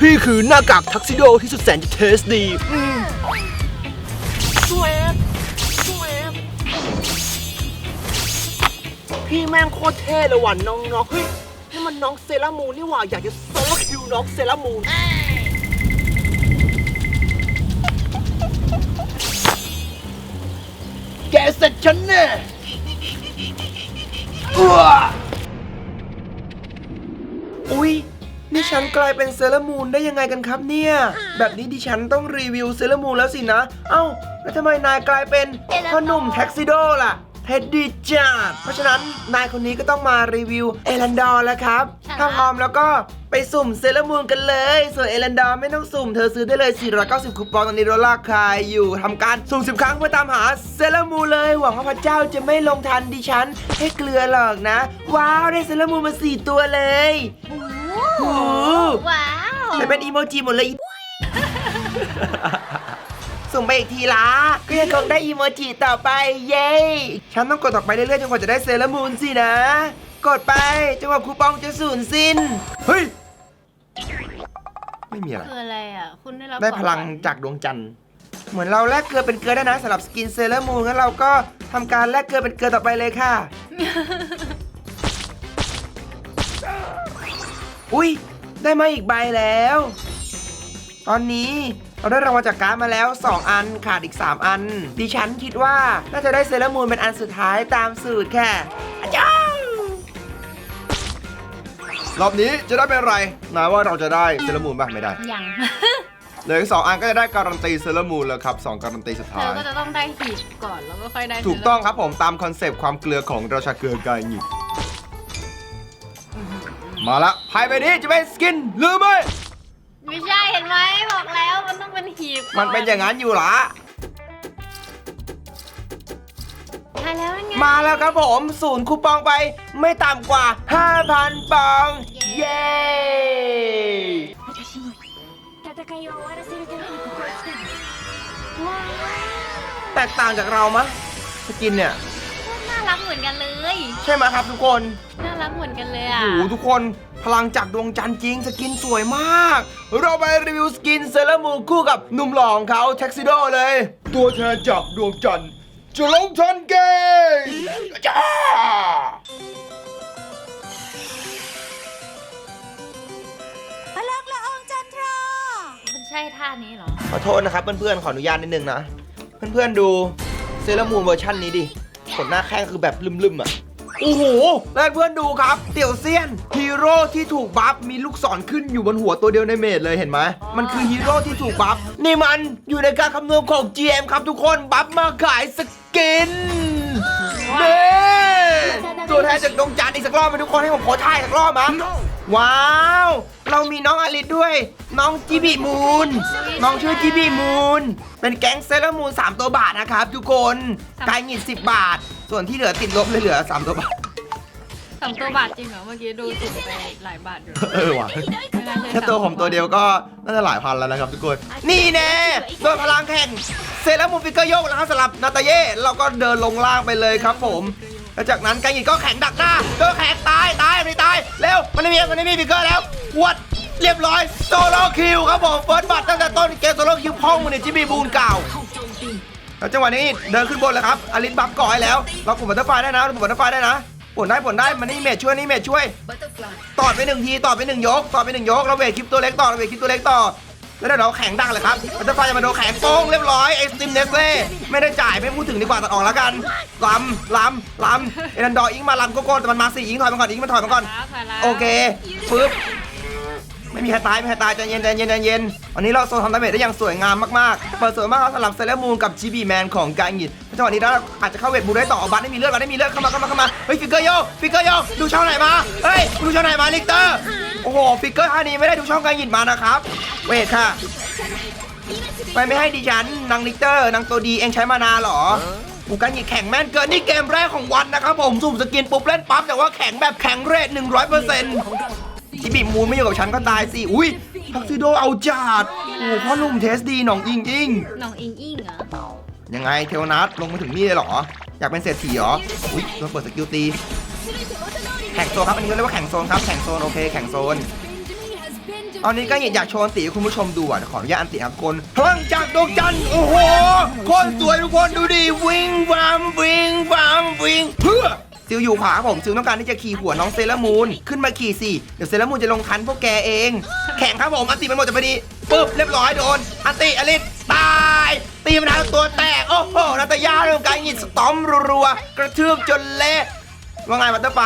พี่คือหน้ากากทักซิโดที่สุดแสนจะเทสดีอืมสวยสวยพี่แม่งโคตรเท่เลยว่ะน้องๆเฮ้ยนี่มันน้องเซรามูนนี่หว่าอยากจะโซโลคิวน้องเซรามูนแกเสร็จฉันแน่อ้วอุ๊ยนี่ ฉันกลายเป็นเซเลอร์มูนได้ยังไงกันครับเนี่ย แบบนี้ดิฉันต้องรีวิวเซเลอร์มูนแล้วสินะ เอ้า แล้วทำไมนายกลายเป็นพ่อหนุ่มแท็กซิโดล่ะเท็ดดี้จัดเพราะฉะนั้นนายคนนี้ก็ต้องมารีวิวเอรันดอร์แล้วครับ ถ้าพร้อมแล้วก็ไปสุ่มเซเลอร์มูนกันเลย ส่วนเอรันดอร์ไม่ต้องสุ่มเธอซื้อได้เลย 490 คูปองตอนนี้โดลาร์ขายอยู่ทำการสุ่ม 10 ครั้งเพื่อตามหาเซเลอร์มูนเลย หวังว่าพระเจ้าจะไม่ลงทันดิฉันให้เกลือหรอกนะ ว้าวได้เซเลอร์มูนมา 4 ตัวเลยโอ้โอ้ ว้าวแต่เป็นอีโมจิหมดเลยส่งไปอีกทีละก็ยังคงได้อีโมจิต่อไป เย้ฉันต้องกดต่อไปเรื่อยๆจนกว่าจะได้เซเลอร์มูนสินะ กดไปจนกว่าคูปองจะสูญสิ้น เฮ้ย ไม่มีอะไร คืออะไรอะ คุณได้รับได้พลังของขวัญจากดวงจันทร์เหมือนเราแลกเกลือเป็นเกลือได้นะสำหรับสกินเซเลอร์มูนงั้นเราก็ทำการแลกเกลือเป็นเกลือต่อไปเลยค่ะ อุ้ยได้มาอีกใบแล้ว ตอนนี้เราได้รางวัลจากการ์ดมาแล้ว 2 อันขาดอีก 3 อัน ดิฉันคิดว่าน่าจะได้เซเลอร์มูนเป็นอันสุดท้ายตามสูตรค่ะอาจารย์รอบนี้จะได้เป็นอะไรนายว่าเราจะได้เซเลอร์มูนบ้างไม่ได้ยัง เหลืออีกสองอันก็จะได้การันตีเซเลอร์มูนแล้วครับสองการันตีสุดเธท้าอย ก็จะต้องได้หีบก่อนแล้วก็ค่อยได้ถูกต้องครับผมตามคอนเซปต์ความเกลือของราชาเกลือกายหยิบ มาละภายใบนี้จะเป็นสกินหรือไม่ ไม่ใช่เห็นไหมบอกแล้วมันต้องเป็นหีบก่ มันเป็นอย่างนั้นอยู่ละ ใช่แล้วนั่นไง มาแล้วครับผมศูนย์คูปองไปไม่ต่ำกว่า 5,000 ปอง เย้ 戦いを終わらせるためにここへ来たの ว้าว แตกต่างจากเรามะสกินเนี่ย น่ารัก เหมือนกันเลย ใช่ไหมครับทุกคนน่ารักเหมือนกันเลยโอ้อะโหทุกคนพลังจากดวงจันทร์จริงสกินสวยมาก เราไปรีวิวสกินเซเลอร์มูนคู่กับหนุ่มหล่อของเขาแท็กซิโดเลย ตัวแทนจากดวงจันทร์จะลงทันเกมจ้าพลังละอองจันทรา มันใช่ท่านี้เหรอ ขอโทษนะครับเพื่อนๆขออนุญาตนิดนึงนะ เพื่อนๆดูเซเลอร์มูนเวอร์ชันนี้ดิ ขนหน้าแข้งคือแบบลืมๆอะโอ้โหแล้วเพื่อนดูครับ เตี่ยวเซียนฮีโร่ที่ถูกบัฟมีลูกศรขึ้นอยู่บนหัวตัวเดียวในเมดเลยเห็นไหมมันคือฮีโร่ที่ถูกบัฟนี่มันอยู่ในการคำนวณของ GM ครับทุกคนบัฟมาขายสกินเน่ตัวแทนจากดวงจันทร์อีกสักรอบไหมทุกคนให้ผมขอถ่ายสักรอบมั้ยว้าว เรามีน้องอลิสด้วย น้องจิบิมูน น้องชื่อจิบิมูน เป็นแก๊งเซเลอร์มูน3ตัวบาทนะครับทุกคนกายหงิด10บาท ส่วนที่เหลือติดลบเลยเหลือ3ตัวบาทสองตัวบาทจริงเหรอ เมื่อกี้ดูติดไปหลายบาทอยู่เออว่ะไม่น่าใช่แค่ตัวผมตัวเดียวก็น่าจะหลายพันแล้วนะครับทุกคน นี่แน่โดยพลังแข่งเซเลอร์มูนฟิกเกอร์โยกแล้วครับสำหรับนาตาเย่เราก็เดินลงล่างไปเลยครับผม แล้วจากนั้นกายหงิดก็แข่งดักหน้าเจอแข่งตายตายไม่ตายเร็วมันไม่มีมันไม่มีฟิกเกอร์แล้ววัดเรียบร้อยโซโลคิวครับผมเฟิร์สบัตตั้งแต่ต้นเกมโซโลคิวพ่องมันเนี่ยจิบีบูนเก่าแล้วจังหวะนี้เดินขึ้นบนแล้วครับอลิสบัฟก่อให้แล้ว เรากดบัตเตอร์ไฟได้นะเรากดบัตเตอร์ไฟได้นะผลได้ผลได้มันนี่เมจช่วยนี่เมจช่วย ตอดไปหนึ่งทีตอดไปหนึ่งยกตอดไปหนึ่งยกเราเวทคลิปตัวเล็กต่อเราเวทคลิปตัวเล็กต่อ แล้วเดี๋ยวเราแข็งดังเลยครับบัตเตอร์ไฟจะมาโดนแข็งโป้งเรียบร้อยไอสติมเนสเล่ไม่ได้จ่ายไม่พูดถึงดีกว่าตัดออกแล้วกันลำลำลำเอรันดอร์อิงมาลำโกโก้แต่มันมาสี่อิงถอยมาก่อนอิงมาถอยมาก่อนครับไปแล้วโอเคปึ๊บไม่มีใครตายไม่มีใครตายใจเย็นใจเย็นใจเย็นวันนี้เราโซนทำดาเมจได้อย่างสวยงามมากๆเปิดสวยมากครับสำหรับเซเลมูนกับจีบีแมนของกางิดจังหวะนี้เราอาจจะเข้าเวทบูได้ต่อเอาบัตไม่มีเลือดบัตไม่มีเลือดเข้ามาเข้ามาเข้ามาเฮ้ยฟิกเกอร์โยฟิกเกอร์โยดูช่องไหนมาเฮ้ยดูช่องไหนมาลิกเตอร์ โอ้โหฟิกเกอร์ท่านี้ไม่ได้ดูช่องกางิดมานะครับ เวทค่ะ ไปไม่ให้ดิฉันนางลิกเตอร์นางตัวดีเองใช้มานาเหรอกูกันหยิแข่งแม่นเกินนี่เกมแรกของวันนะครับผมสุ่มสกินปุ๊บเล่นปั๊บแต่ว่าแข่งแบบแข่งเรท100%ที่บีมูนไม่อยู่กับฉันก็ตายสิอุ้ยทักซิโดเอาจัดโอ้พ่อหนุ่มเทสดีหนองอิงอิงน้องอิงอิงเหรอยังไงเทวนัทลงมาถึงนี่เลยเหรอ อยากเป็นเศรษฐีเหรออุ้ยโดนเปิดสกิลตี แข่งโซนครับอันนี้เรียกว่าแข่งโซนครับแข่งโซนโอเคแข่งโซนตอนนี้ก็อยากโชว์อันติให้คุณผู้ชมดูอะขออนุญาตอันติครับคนพลังจากดวงจันทร์โอ้โหคนสวยทุกคนดูดิวิ่งวามวิ่งวามวิ่งเพื่อซิลอยู่ขวาผมซิลต้องการที่จะขี่หัวน้องเซรามูนขึ้นมาขี่สิเดี๋ยวเซรามูนจะลงทันพวกแกเอง แข่งครับผมอันติมันหมดจะพอดีปึ๊บเรียบร้อยโดนอันติอลิสตายตีมันเอาตัวแตกโอ้โหนาตายาเรื่องการหยิดสตอมรัวๆกระทืบจนเละ ว่าไงบัตเตอร์ไฟ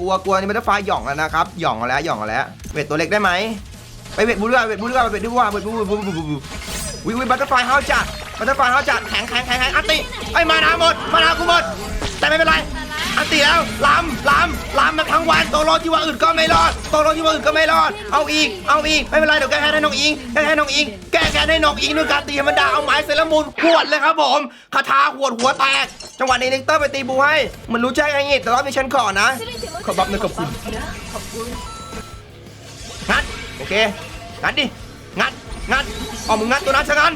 กลัวกลัวนี่บัตเตอร์ไฟหย่องแล้วนะครับหย่องแล้วหย่องแล้วเวทตัวเล็กได้ไหมไปเวทบูด้วยเวทบูด้วยเวทบูด้วยเวทบูบูบูบูบูวิวิบัตเตอร์ไฟเฮาจัดบัตเตอร์ไฟเฮาจัดแข็งแข็งแข็งแข็งอัตติไอ้ยมานาหมดมานากูหมดแต่ไม่เป็นไร อันติแล้วล้ำล้ำล้ำมาทั้งวันโตโรที่ว่าอื่นก็ไม่รอดโตโรที่ว่าอื่นก็ไม่รอด เอาอีก เอาอีก ไม่เป็นไรเดี๋ยวแก้แค้นให้น้องอิงแก้แค้นให้น้องอิง แก้แค้นให้น้องอิงด้วยการตีธรรมดาเอาไม้เซรามูนหวดเลยครับผมคาถาหวดหัวแตก จังหวะนี้ลิกเตอร์ไปตีบูให้มันรู้ใจไงงี้แต่รอบนี้ฉันขอนะ ขอบัฟหน่อยขอบคุณงัดโอเคงัดดิงัดงัดเอามึงงัดตัวนั้นซะงั้น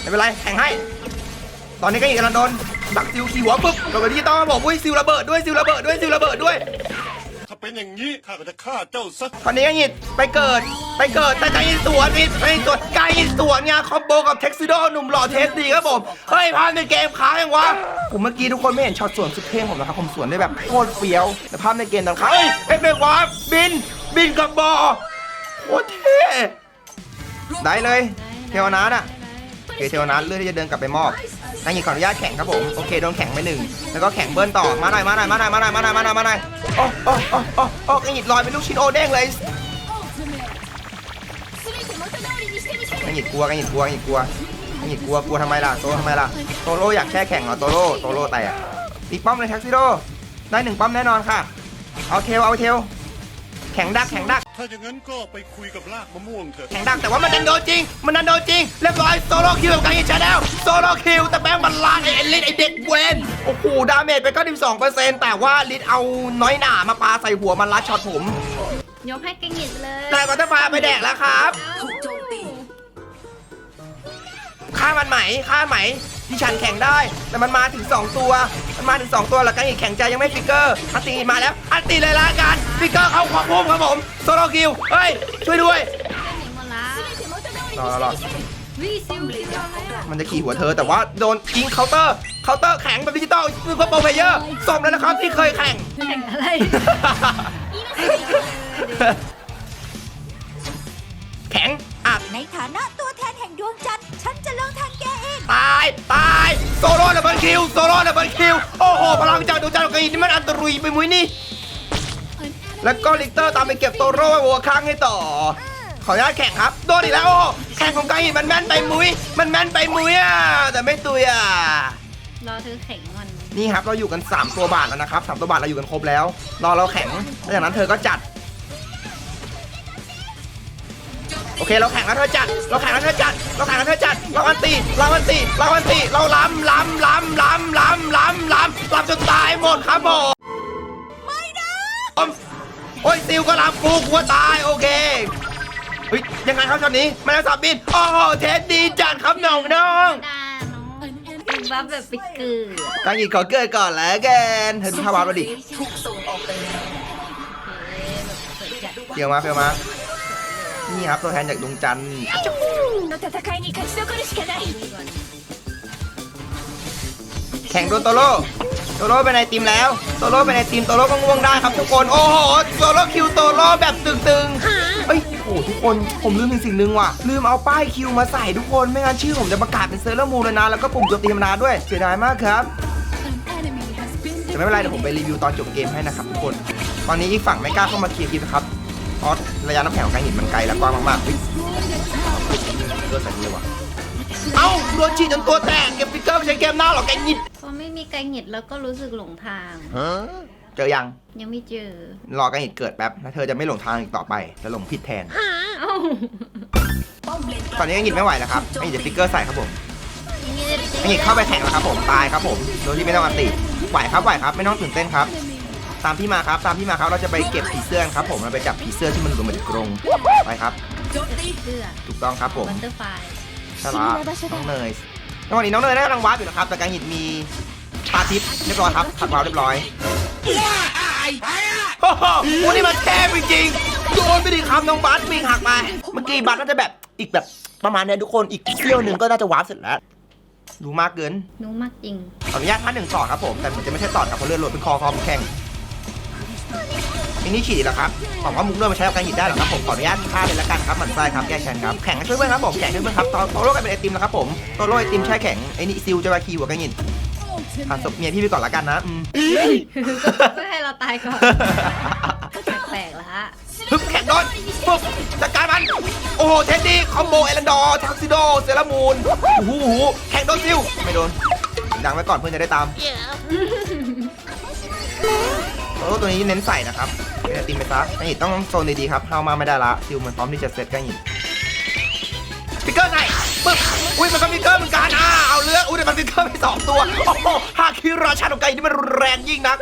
ไม่เป็นไรแข่งให้ ตอนนี้ก็อีกกำลังโดน ดักซิลขี่หัวปุ๊บโดนไปที่ต้องครับผมอุ้ยซิลระเบิดด้วยซิลระเบิดด้วยซิลระเบิดด้วย ถ้าเป็นอย่างนี้ข้าก็จะฆ่าเจ้าซะตอนนี้ก็หยิดไปเกิดไปเกิดแต่ไกยินสวนผิดไปสวนไกยินสวนไงคอมโบกับเท็กซิโดหนุ่มหล่อเทสดีครับผมเฮ้ยพลาดในเกมค้างยังวะผมเมื่อกี้ทุกคนไม่เห็นช็อตสวนสุดเท่งผมนะครับผมสวนได้แบบโคตรเฟี้ยวแต่ภาพในเกมตอนค้างเฮ้ยเอฟเฟกต์วาร์ปบินบินกับบอโคตรเท่ได้เลยเทวนาทอะโอเคเทวนาทเลือกที่จะเดินกลับไปมอบ นายหญิงขออนุญาตแข่งครับผมโอเคโดนแข่งไปหนึ่งแล้วก็แข่งเบิ้ลต่อมาหน่อยมาหน่อยมาหน่อยมาหน่อยมาหน่อยมาหน่อยมาหน่อยโอ้โอ้โอ้โอ้โอ้นายหญิงลอยเป็นลูกชิ้นโอเด้งเลยนายหญิงกลัวนายหญิงกลัวนายหญิงกลัวนายหญิงกลัวกลัวทำไมล่ะโตทำไมล่ะโตโร่อยากแช่แข่งเหรอโตโร่โตโร่แตกอีกป้อมเลยแท็กซี่โดได้หนึ่งป้อมแน่นอนค่ะเอาเทลเอาเทล แข่งดักแข่งดัก ถ้าอย่างนั้นก็ไปคุยกับรากมะม่วงเถอะแข่งดังแต่ว่ามันดันโดนจริง มันดันโดนจริง เรียบร้อยโซโลคิวกับการยิงชาแนลโซโลคิวแต่แบงค์มันลานไอ้ลิทไอ้เด็กเวนโอ้โหดาเมจไปก็12%แต่ว่าลิทเอาน้อยหนามาปาใส่หัวมันลัดช็อตผมยกให้เก่งหยิดเลยแต่บัตเตอร์ไฟไปแดกแล้วครับฆ่ามันไหมฆ่าไหมที่ฉันแข่งได้ แต่มันมาถึง 2 ตัว มันมาถึง 2 ตัวแล้วการยิงแข่งใจยังไม่ฟิกเกอร์อันตีมาแล้วอันตีเลยละกัน ฟิกเกอร์เข้าขวาพุ่มครับผมโซโลคิวเฮ้ยช่วยด้วยหนิงหมดละรอรอรอวิซิลซิลเลยอะมันจะขี่หัวเธอแต่ว่าโดนยิงเคาน์เตอร์เคาน์เตอร์แข็งแบบดิจิตอลซูเปอร์โปรเพเยอร์สมแล้วนะครับที่เคยแข่งแข่งอะไรแข็งอัดในฐานะตัวแทนแห่งดวงจันทร์ฉันจะลงทางแกเองตายตายโซโล่ดับเบิลคิวโซโล่ดับเบิลคิวโอ้โหพลังจากดวงจันทร์ของกรีนนี่มันอันตรุยไปมุ้ยนี่ แล้วก็ลิกเตอร์ตามไปเก็บโตโร่ไว้หัวข้างให้ต่อ ขออนุญาตแข่งครับ โดนอีกแล้วโอ้แข่งของกรีนมันแม่นไปมุ้ย มันแม่นไปมุ้ยอะ แต่ไม่ตุยอะรอเธอแข่งมันนี่ครับ เราอยู่กัน 3 ตัวบาทแล้วนะครับสามตัวบาทเราอยู่กันครบแล้ว รอเราแข่งแล้วจากนั้นเธอก็จัด โอเคเราแข่งแล้วเธอจัด เราแข่งแล้วเธอจัด เราแข่งแล้วเธอจัด เราอันตีเราอันตีเราอันตีเราล้ำล้ำล้ำล้ำล้ำล้ำล้ำล้ำจนตายหมดครับผมไม่นะ โอ้ยซิลก็ล้ำกูกลัวตายโอเคเฮ้ยยังไงครับตอนนี้แมลงสาบบินโอ้โหเทสดีจัดครับน้องน้องดาน้องเป็นบัฟแบบปิกเกอร์ๆการหยิบขอเกิดก่อนแล้วกันเธอดูท่าวาร์ปมาดิเฟียวมาเฟียวมานี่ครับตัวแทนจากดวงจันทร์ แข่งโดนโตโร่โตโร่เป็นไอติมแล้ว โตโร่เป็นไอติมโตโร่ก็ง่วงได้ครับทุกคน โอ้โห โตโร่คิวโตโร่แบบตึงๆเอ้ยโอ้โหทุกคนผมลืมอีกสิ่งหนึ่งว่ะ ลืมเอาป้ายคิวมาใส่ทุกคน ไม่งั้นชื่อผมจะประกาศเป็นเซอร์เลอร์มูลเลยนะ แล้วก็ปุ่มโจมตีธรรมดาด้วย เสียดายมากครับ แต่ไม่เป็นไรเดี๋ยวผมไปรีวิวตอนจบเกมให้นะครับทุกคน ตอนนี้อีกฝั่งไม่กล้าเข้ามาเคลียร์คลิปนะครับเพราะระยะน้ำแข็งของการหินมันไกลและกว้างมากๆเฮ้ยเกิดใส่เลยว่ะเอ้าโดนฉีดจนตัวแตกเก็บฟิกเกอร์ไปใช้เกมหน้าหรอแกหงิด พอไม่มีไกลหยิดแล้วก็รู้สึกหลงทางเจอยัง ยังไม่เจอรอการหินเกิดแป๊บแล้วเธอจะไม่หลงทางอีกต่อไปจะหลงผิดแทน เอ้าตอนนี้การหินไม่ไหวแล้วครับการหินจะฟิกเกอร์ใส่ครับผมอย่างนี้จะได้การหินเข้าไปแข่งแล้วครับผมตายครับผมโดยที่ไม่ต้องอันติไหวครับไหวครับ ไม่ต้องตื่นเต้นครับ ตามพี่มาครับ ตามพี่มาครับเราจะไปเก็บผีเสื้อกันครับ ผมเราไปจับผีเสื้อที่มันหลุดมาจากกรงไปครับ เสื้อถูกต้องครับผมบัตเตอร์ไฟ ใช่ละน้องเนย จังหวะนี้น้องเนยได้กำลังวาร์ปอยู่นะครับ แต่การหินมีตาทิพย์เรียบร้อยครับขัดวาร์ปเรียบร้อยโอ้โหวันนี้มันเทพจริงๆโดนไปดิครับน้องบัสวิ่งหักมาเมื่อกี้บัสน่าจะแบบอีกแบบประมาณเนี้ยทุกคนอีกเที่ยวหนึ่งก็น่าจะวาร์ปเสร็จแล้วดูมากเกิน หนูมากจริง ขออนุญาตท่านหนึ่งต่อครับผม แต่เหมือนจะไม่ใช่ต่อครับเพราะเลือดลดเป็นคอคอมนแข็ง มินี่ฉีดแล้วครับหวังว่ามุกเลือดมาใช้กับการหยิบได้หรอครับผมขออนุญาตฆ่าเลยละกันครับหมันไส้ครับแก้แค้นครับแข่งกันช่วยเพื่อนครับผมแข่งช่วยเพื่อนครับโตโตโร่กลายเป็นไอติมแล้วครับผมโตโร่ไอติมแช่แข็งไอ้นี่ซิลจะมาคีหัวกันหยินผ่านศพเมียพี่ไปก่อนละกันนะอืมเพื่อให้เราตายก่อนแปลกๆละฮึบแข่งโดนปุ๊บจัดการมัน โอ้โหเท็ดดี้คอมโบเอลันดอร์ทักซิโดเซรามูนโอ้โหโอ้โหแข่งโดนซิลไม่โดนดังไว้ก่อนเพื่อนจะได้ตาม โอ้ตัวนี้เน้นใส่นะครับเป็นไอติมไปซะไอ้หินต้องโซนดีๆครับเข้ามาไม่ได้ละซิลมันพร้อมที่จะเซตกันหินสปิกเกอร์ไงปึ๊บอุ้ยมันก็มีเกอร์เหมือนกันอ่าเอาเลือกอุ้ยแต่มันมีเกอร์ไปสองตัวโอ้โหฮาคิราชาของไก่นี่มันแรงยิ่งนัก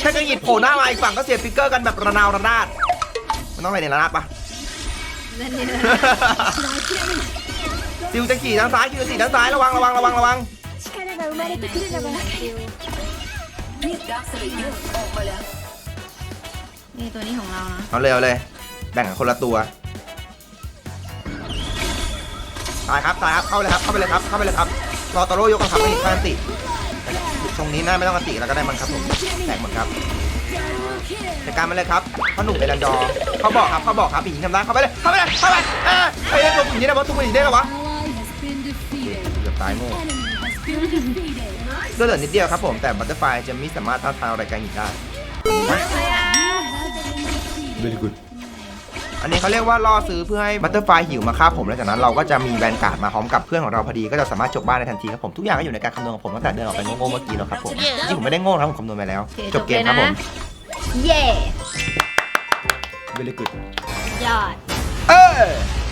แค่กันหินโผล่หน้ามาอีกฝั่งก็เสียสปิกเกอร์กันแบบระนาวระนาดมันต้องอะไรในระนาดปะนั่นนี่นะซิวจะขี่ทางซ้ายคิวจะขี่ทางซ้ายระวังระวังระวังระวัง รีบดัสลเยออกมาแล้ว นี่ตัวนี้ของเรานะเอาเร็วเลย แบ่งคนละตัว ตายครับตายครับเข้าเลยครับเข้าไปเลยครับเข้าไปเลยครับรอตอโร่ยกกระสับไม่มีการติตรงนี้น่าไม่ต้องกระติแล้วก็ได้มันครับผมแตกหมดครับแต่การมาเลยครับพ่อหนุ่มเอรันดอเขาบอกครับเขาบอกครับผีทำได้เข้าไปเลยเข้าไปเลยเข้าไปเออไอ้ตัวผีนี่นะวะตัวผีได้หรอวะเกือบตายโง่ เลือดเหลือนิดเดียวครับผมแต่บัตเตอร์ไฟจะไม่สามารถต้านทานอะไรกันอีกได้ very good อันนี้เขาเรียกว่าล่อซื้อเพื่อให้บัตเตอร์ไฟหิวมาฆ่าผมแล้วจากนั้นเราก็จะมีแวนการ์ดมาพร้อมกับเพื่อนของเราพอดีก็จะสามารถจบบ้านในทันทีครับผมทุกอย่างก็อยู่ในการคำนวณของผมตั้งแต่เดินออกไปโง่ๆเมื่อกี้แล้วครับผมที่ผมไม่ได้โง่นะครับผมคำนวณไปแล้วโอเคจบเกมครับผม เย่ very good ยอด เออ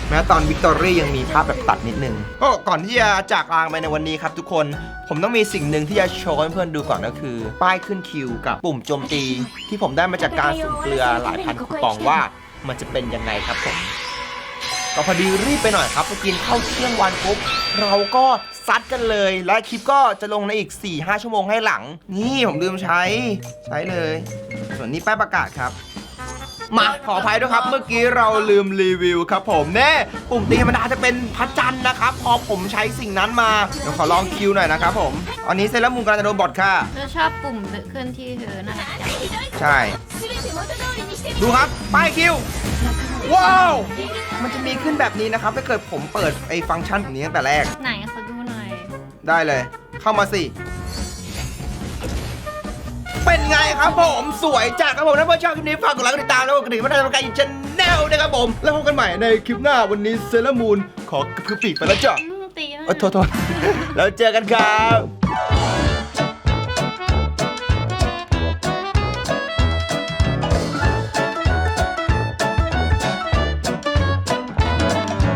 แม้ตอนวิกตอรี่ยังมีภาพแบบตัดนิดนึงก็ก่อนที่จะจากลางไปในวันนี้ครับทุกคนผมต้องมีสิ่งหนึ่งที่จะโชว์ให้เพื่อนดูก่อนก็คือ ป้ายขึ้นคิวกับปุ่มโจมตี ที่ผมได้มาจากการสุ่มเกลือหลายพันคูปองว่ามันจะเป็นยังไงครับผมก็พอดีรีบไปหน่อยครับพอกินเข้าเที่ยงวันปุ๊บเราก็ซัดกันเลย และคลิปก็จะลงในอีก 4-5 ชั่วโมงให้หลัง นี่ผมลืมใช้ใช้เลย ส่วนนี้ป้ายประกาศครับ มาขออภัยด้วยครับ เมื่อกี้เราลืมรีวิวครับผมแน่ปุ่มตีธรรมดาจะเป็นพระจันทร์นะครับ พอผมใช้สิ่งนั้นมาเดี๋ยวขอลองคิวหน่อยนะครับผมอันนี้เซเลอร์มูนกำลังจะโดนบอทค่ะ เธอชอบปุ่มเคลื่อนที่เธอน่ารักจังใช่ ดูครับ ป้ายคิว ว้าว มันจะมีขึ้นแบบนี้นะครับ ถ้าเกิดผมเปิดไอ้ฟังก์ชันแบบนี้ตั้งแต่แรก ไหนเขาดูหน่อย ได้เลย เข้ามาสิเป็นไง ครับผมสวยจากครับผมถ้าเพื่อนชอบคลิปนี้ฝากกดไลค์กดติดตามแล้วกดกระดิ่งเพื่อทำการยินชแนลนะครับผม แล้วพบกันใหม่ในคลิปหน้าวันนี้เซเลมูนขอกระพือปีกไปแล้วจ้ะอืมตีนะเอ้ยโทษโทษแล้วเจอกันครับ